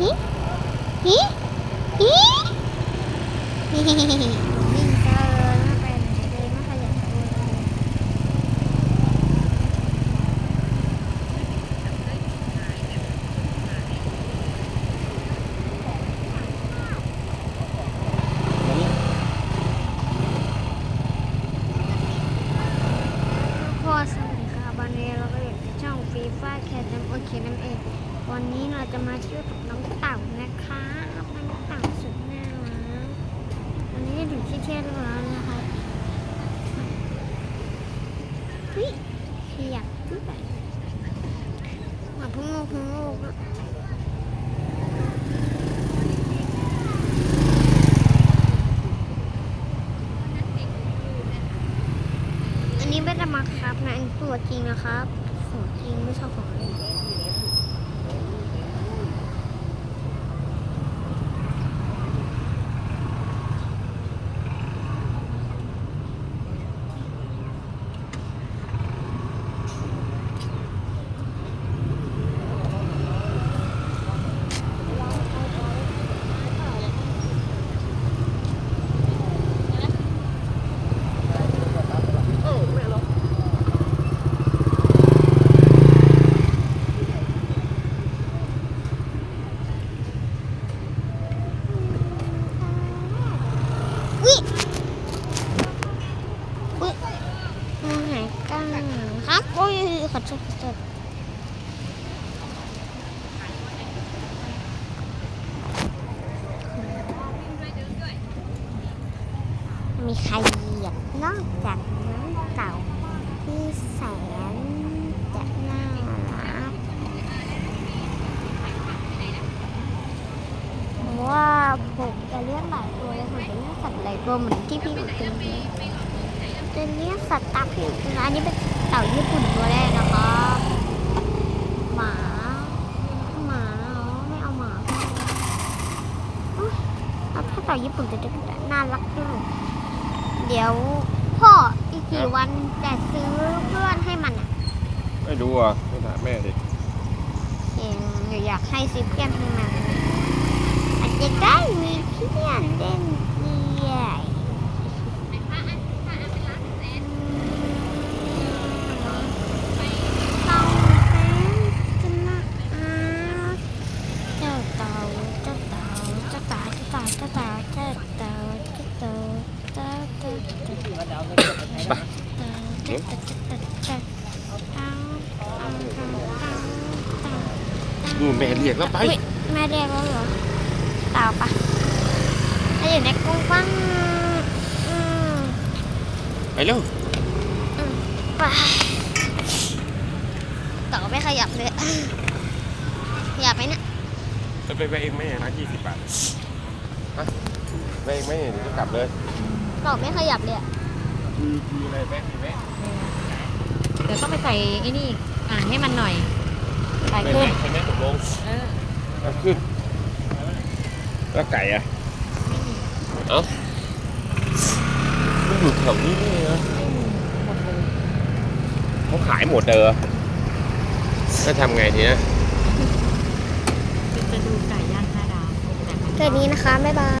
咦？咦？咦？嘿嘿嘿嘿嘿ันนี้เราจะมาเที่ยวกับน้องเต่านะคะน้องเต่าสุดน่ารักวันนี้ถึงที่เที่ยวแล้วนะคะเฮ้ยขยับขึ้นไปมาพุ่งโลกพุ่งโลกอันนี้ไม่ได้มาครับนะอันตัวจริงนะครับของจริงไม่ใช่ของเล่น ขอโทษขอโทษมีใครเหยียบนอกจากน้องเก่าที่แสนจะน่ารักว่าผมจะเลี้ยงหลายตัวเลยผมจะเลี้ยงสัตว์หลายตัวเหมือนที่พี่บอกที จะเรียกสัตว์ตาผิวนะอันนี้เป็นเต่าญี่ปุ่นตัวแรกนะคะหมาหมาไม่เอาหมาถ้าเต่าญี่ปุ่นจะน่ารักที่สุดเดี๋ยวพ่ออีกกี่วันจะซื้อเพื่อนให้มันอะไม่รู้อะไม่ถามแม่ดิเองอยากให้ซื้อเพื่อนให้มันอาจจะได้มีเพื่อนเล่น ไปดูแม่เรียกแล้วไป แม่เรียกแล้วเหรอเปล่าปะถ้าอยู่ในกรงกว้างไปเร็วไปต่อไม่ขยับเลยขยับไหมเนี่ยไปไปเองไม่เห็นนะยี่สิบบาทไปเไม่เห็นก็กลับเลยต่อไม่ขยับเลยอะ คือคืออะไรแม่แม่เดี๋ยวต้องไปใส่ไอ้นี่อ่านให้มันหน่อยใส่ไม่ขึ้นแม่ให้แม่ตกลงเออเอาขึ้นแล้วไก่อะไม่มีเอ้ามันอยู่แถวนี้นี่เหรอไม่มีหมดเลยเขาขายหมดเด้อแล้วทำไงทีนะจะดูไก่ย่างห้าดาวแต่มัน แค่นี้นะคะ บ๊ายบาย